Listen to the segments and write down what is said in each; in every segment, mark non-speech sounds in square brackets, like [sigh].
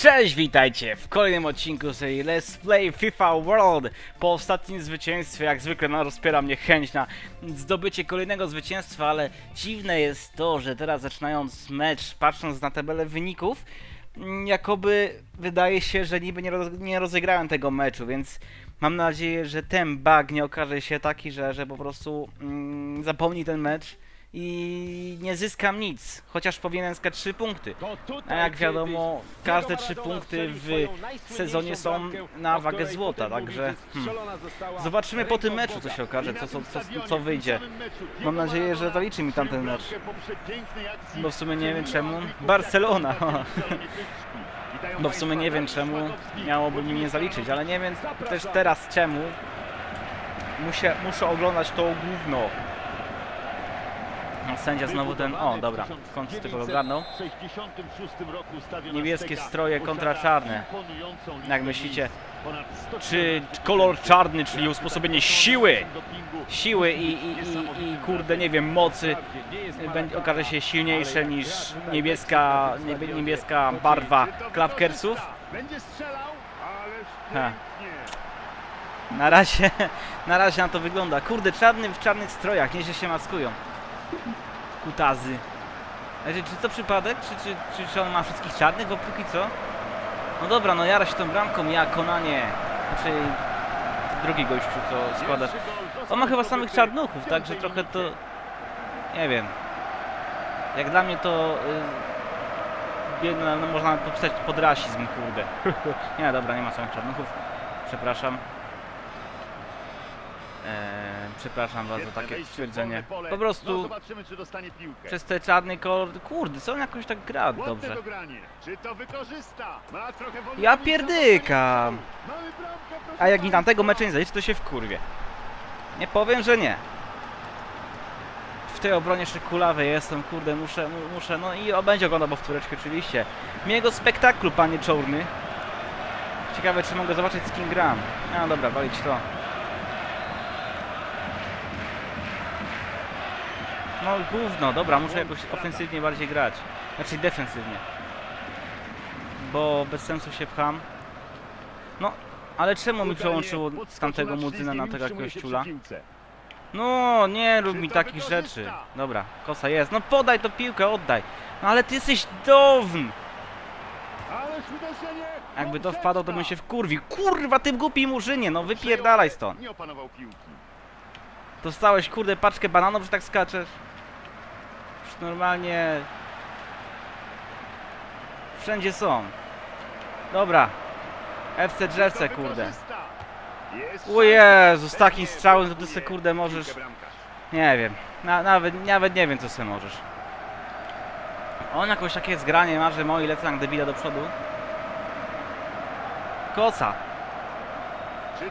Cześć, witajcie w kolejnym odcinku serii Let's Play FIFA World. Po ostatnim zwycięstwie, jak zwykle, no, rozpiera mnie chęć na zdobycie kolejnego zwycięstwa, ale dziwne jest to, że teraz zaczynając mecz, patrząc na tabelę wyników, mm, jakoby wydaje się, że niby nie, roz, nie rozegrałem tego meczu, więc mam nadzieję, że ten bug nie okaże się taki, że, że po prostu mm, zapomni ten mecz i nie zyskam nic, chociaż powinienem zyskać 3 punkty. A jak wiadomo, każde trzy punkty w sezonie są na wagę złota, także hmm. zobaczymy po tym meczu, co się okaże, co, co, co, co wyjdzie. Mam nadzieję, że zaliczy mi tamten mecz, bo w sumie nie wiem czemu. Barcelona, bo w sumie nie wiem czemu miałoby mi nie zaliczyć, ale nie wiem też teraz czemu muszę, muszę oglądać to gówno. Sędzia znowu ten. O, dobra, w końcu tego ogarnął. Niebieskie stroje kontra czarne. Jak myślicie, czy kolor czarny, czyli usposobienie siły, siły i, i, i, i kurde, nie wiem, mocy będzie, okaże się silniejsze niż niebieska, niebie, niebieska barwa klapkersów? Ha. Na razie, [laughs] na razie na to wygląda. Kurde, czarny w czarnych strojach, nieźle się maskują. Kutazy. Znaczy, czy to przypadek? Czy, czy, czy, czy on ma wszystkich czarnych, bo póki co? No dobra, no jara się tą bramką, ja, Konanie. Znaczy, drugi gościu, co składa. On ma chyba samych czarnuchów, także trochę to... Nie wiem. Jak dla mnie to... Y, biedne, no, można popisać pod rasizm, kurde. [laughs] nie, dobra, nie ma samych czarnuchów. Przepraszam. Eee, przepraszam was za takie stwierdzenie. Po No, prostu piłkę. przez te czarny kolor... Kurde, co on jakoś tak gra dobrze. Ja pierdykam. A jak mi tamtego meczu nie zaliczy, to się wkurwie. Nie powiem, że nie. W tej obronie jeszcze kulawy jestem, kurde, muszę, mu- muszę, no i o, będzie oglądał powtóreczkę oczywiście. Miłego spektaklu, panie Czorny. Ciekawe, czy mogę zobaczyć z kim gram. No dobra, walić to. No gówno, dobra, muszę jakoś ofensywnie bardziej grać. Znaczy defensywnie. Bo bez sensu się pcham. No, ale czemu mi przełączyło tamtego na muzyna na tego jakiegoś ciula? No, nie rób mi takich rzeczy. Dobra, kosa jest. No podaj to piłkę, oddaj. No ale ty jesteś down. Jakby to wpadło, to bym się wkurwił. Kurwa, ty głupi murzynie, no wypierdalaj stąd. Nie opanował piłki. Dostałeś, kurde, paczkę bananów, że tak skaczesz? Normalnie... Wszędzie są. Dobra. FC Drzewce, kurde. O. Jezu, z takim strzałem to ty se, kurde, możesz-. Nie wiem. Na, nawet, nawet nie wiem, co sobie możesz. On jakoś takie zgranie ma, że moi lecą jak debila do przodu. To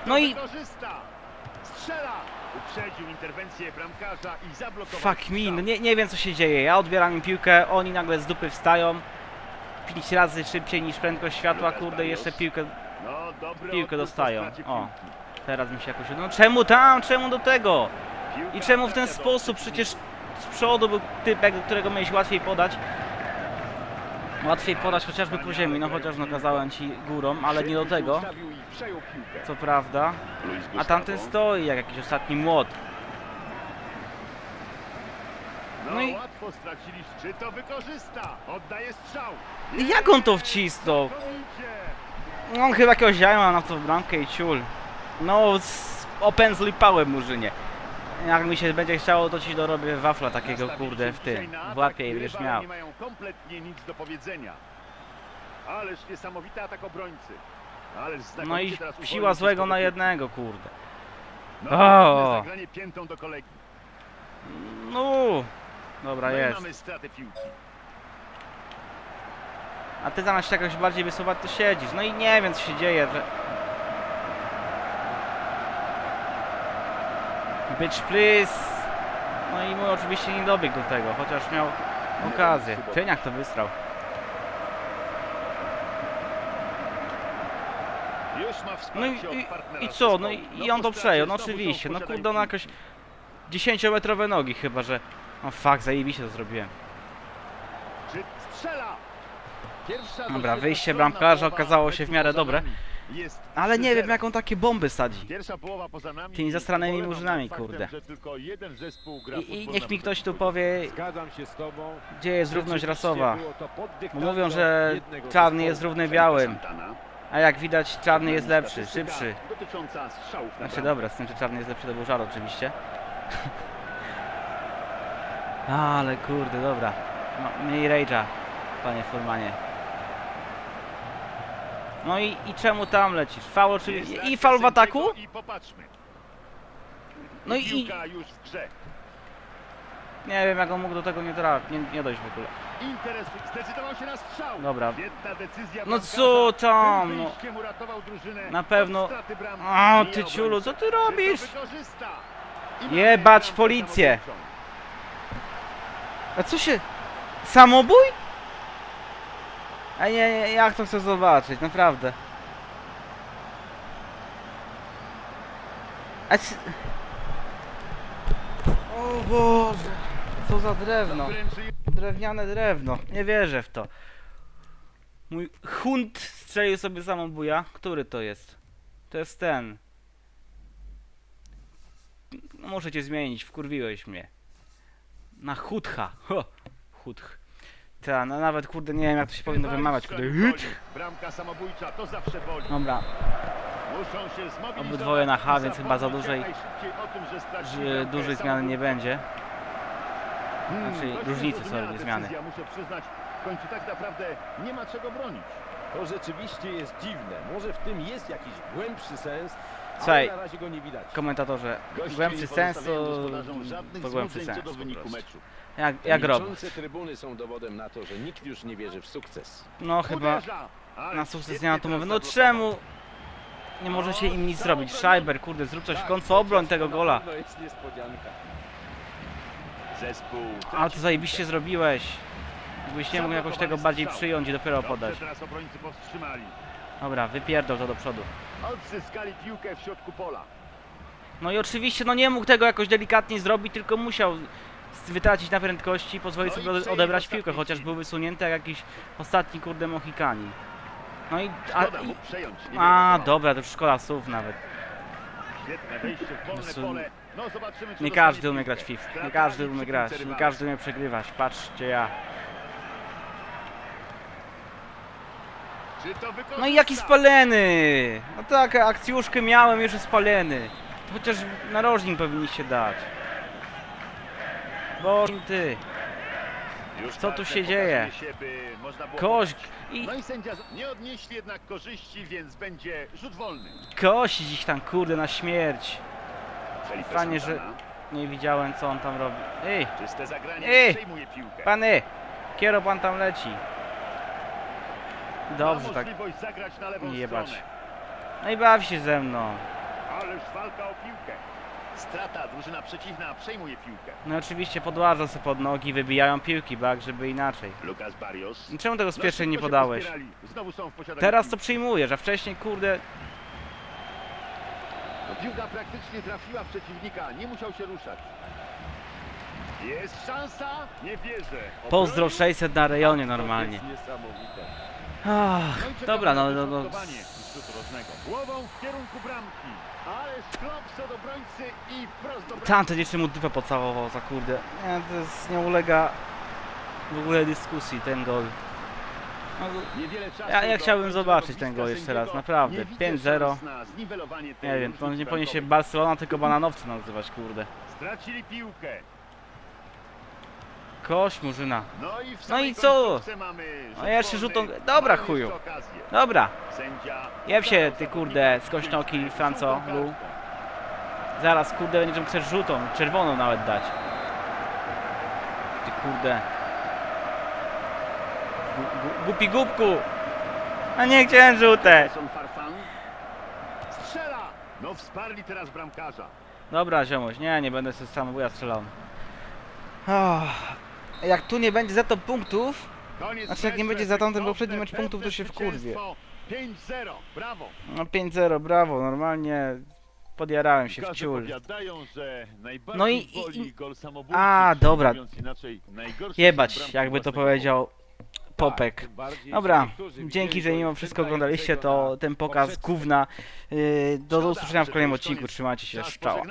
No i-! Uprzedził interwencję bramkarza i zablokował Fuck me, no nie, nie wiem co się dzieje. Ja odbieram im piłkę, oni nagle z dupy wstają. Pięć razy szybciej niż prędkość światła, kurde, jeszcze piłkę. No, dobry piłkę po dostają. stracie O. piłki. Teraz mi się jakoś. No czemu tam? Czemu do tego? Piłka I czemu w ten trafia do sposób? Przecież z przodu był typek, do którego miałeś łatwiej podać. Łatwiej podać chociażby po ziemi, no chociaż nakazałem ci górą, ale nie do tego, ustawił. Co prawda. A tamten stoi jak jakiś ostatni młot. No, No i- łatwo straciliście. Czy to wykorzysta? Oddaje strzał. Jak on to wcisnął? Znakomicie. On chyba jakiegoś jaja na to bramkę i ciul. No, z- opędzli pałem murzynie. Jak mi się będzie chciało, to ci dorobię wafla takiego, kurde, w tym, w łapie i będziesz miał. nie mają kompletnie nic do powiedzenia. Ależ niesamowity atak obrońcy. No i siła złego na jednego, kurde. No, O! ładne zagranie piętą do kolegi. No, dobra No jest. A ty zamiast się jakoś bardziej wysuwać, to siedzisz. No i nie wiem, co się dzieje, że... Bitch, please! No i mój oczywiście nie dobiegł do tego, chociaż miał okazję. Ten jak to wystrał. Już ma No i, i, i co? No i, i po on to przejął, no oczywiście. No kurde, no jakoś 10-metrowe nogi chyba, że... O fuck, zajebiście to zrobiłem. Dobra, wyjście bramkarza okazało się w miarę dobre. Ale nie wiem 3-0. jak on takie bomby sadzi. Tymi zastranymi murzynami, faktem, kurde. I, I niech mi ktoś tu powie, gdzie jest równość rasowa. Bo mówią, że czarny jest równy białym. A jak widać czarny jest lepszy, szybszy. Znaczy dobra, z tym, że czarny jest lepszy to był żart oczywiście. [laughs] Ale kurde, dobra. No, mniej rage'a, panie Furmanie. No i, i czemu tam lecisz? Faul oczywiście. I faul w ataku? sędziego I. No i- Piłka już w grze. Nie wiem jak on mógł do tego nie, tra- nie, nie dojść w ogóle. Interes zdecydował się na strzał. Dobra. Świetna decyzja No bramkarza. co tam, Tym no. wyjściem uratował drużynę Na pewno- od straty bramki. O, ty ciulu, co ty Czy to robisz? wykorzysta? I mamy Jebać bramkę policję. samobójczą. A co się... Samobój? A nie, nie, ja to chcę zobaczyć, naprawdę. A c... O Boże, co za drewno. Drewniane drewno, nie wierzę w to. Mój hunt strzelił sobie samobuja. Który to jest? To jest ten. No, muszę cię zmienić, wkurwiłeś mnie. Na hutcha. Ho. Hutch. Ta, no nawet kurde nie wiem jak to się powinno wymawiać. Kurde. Bramka samobójcza to zawsze boli. Dobra, Muszą się zmobilizować Obydwoje na H, więc chyba za dużej- że dużej zmiany nie będzie. Hmm, Znaczy, dość różnicy, sorry, nie zmiany. decyzja, Muszę przyznać, w końcu tak naprawdę nie ma czego bronić. To rzeczywiście jest dziwne. Może w tym jest jakiś głębszy sens, Słuchaj, ale na razie go nie widać. Komentatorze, Goście głębszy sens to, to głębszy sens do po wyniku prostu. meczu. Jak, jak rob. Milczące trybuny są dowodem na to, że nikt już nie wierzy w sukces. No chyba Uderza, ale na sukces nie ma teraz mowy. No czemu nie możecie im nic zrobić? Schreiber, kurde, zrób coś w końcu, obroń tego gola. To jest niespodzianka. Ale to zajebiście zrobiłeś. Jakbyś nie mógł jakoś tego bardziej przyjąć i dopiero podać. teraz obrońcy powstrzymali. Dobra, wypierdol to do przodu. Odzyskali piłkę w środku pola. No i oczywiście, no nie mógł tego jakoś delikatnie zrobić, tylko musiał wytracić na prędkości i pozwolić No sobie odebrać piłkę, chociaż był wysunięty jak jakiś ostatni kurde Mohikanin. No i... A, i a dobra, to już szkoda słów nawet. Świetne wejście w wolne Jezu. pole. No zobaczymy, czy Nie dostanie każdy umie grać FIFA. Nie każdy umie grać. Nie każdy umie przegrywać. Patrzcie ja. No i jaki spaleny! No tak, akcjuszkę miałem, już jest spaleny. To chociaż narożnik powinniście dać. Bo ty, co tu się dzieje? kość i No i sędzia nie odnieśli jednak korzyści, więc będzie rzut wolny. kość dziś tam kurde na śmierć. Fajnie, że-. Nie widziałem co on tam robi. Ej, Czyste zagranie, Ej! przejmuje piłkę. pany! Kiero pan tam leci. Dobrze tak. jebać. No i baw się ze mną. Ależ walka o piłkę. Strata, drużyna przeciwna przejmuje piłkę. No oczywiście podłażą sobie pod nogi, wybijają piłki, tak, żeby inaczej. Lukas Barrios. Czemu tego z No, pierwszej nie się podałeś? Znowu są w posiadaniu Teraz to piłki. przyjmujesz, a wcześniej kurde No, piłka praktycznie trafiła przeciwnika, nie musiał się ruszać. Jest szansa? Nie wierzę. Pozdro Obronił? 600 na rejonie normalnie. niesamowite. Ach, No i czekamy dobra, no, na no, no. Głową w kierunku bramki. Tamten jeszcze mu dupę pocałował za kurde. Nie, to jest, nie ulega w ogóle dyskusji ten gol. No, Ja- ja chciałbym zobaczyć ten gol jeszcze raz, naprawdę. Nie widzę 5-0. szans na zniwelowanie tej nie wiem, to nie powinien się. Barcelona, tylko bananowcy nazywać, kurde. Stracili piłkę. Kość murzyna. No i, No co? No jeszcze rzutą- dobra, chuju. Dobra, jeb się ty kurde z skośnoki piłki. Franco, Lu. Zaraz kurde będziemy chcesz żółtą, czerwoną nawet dać. Ty kurde. Gu, gu, głupi głupku! A nie chciałem Farfan. Strzela! No wsparli teraz bramkarza. Dobra ziomuś, nie, nie będę sobie samobuja strzelał. Oh. Jak tu nie będzie za to punktów, Znaczy, jak nie będzie za tamten poprzedni mecz punktów, to się zwycięstwo. 5-0, brawo. no 5-0, brawo, normalnie podjarałem się w ciul. No i- i- i- A, dobra. Jebać, jakby to powiedział popek. tym bardziej, Dobra, dzięki, że mimo wszystko oglądaliście to ten pokaz gówna. Yy, Do usłyszenia w kolejnym odcinku, trzymajcie się, szczała.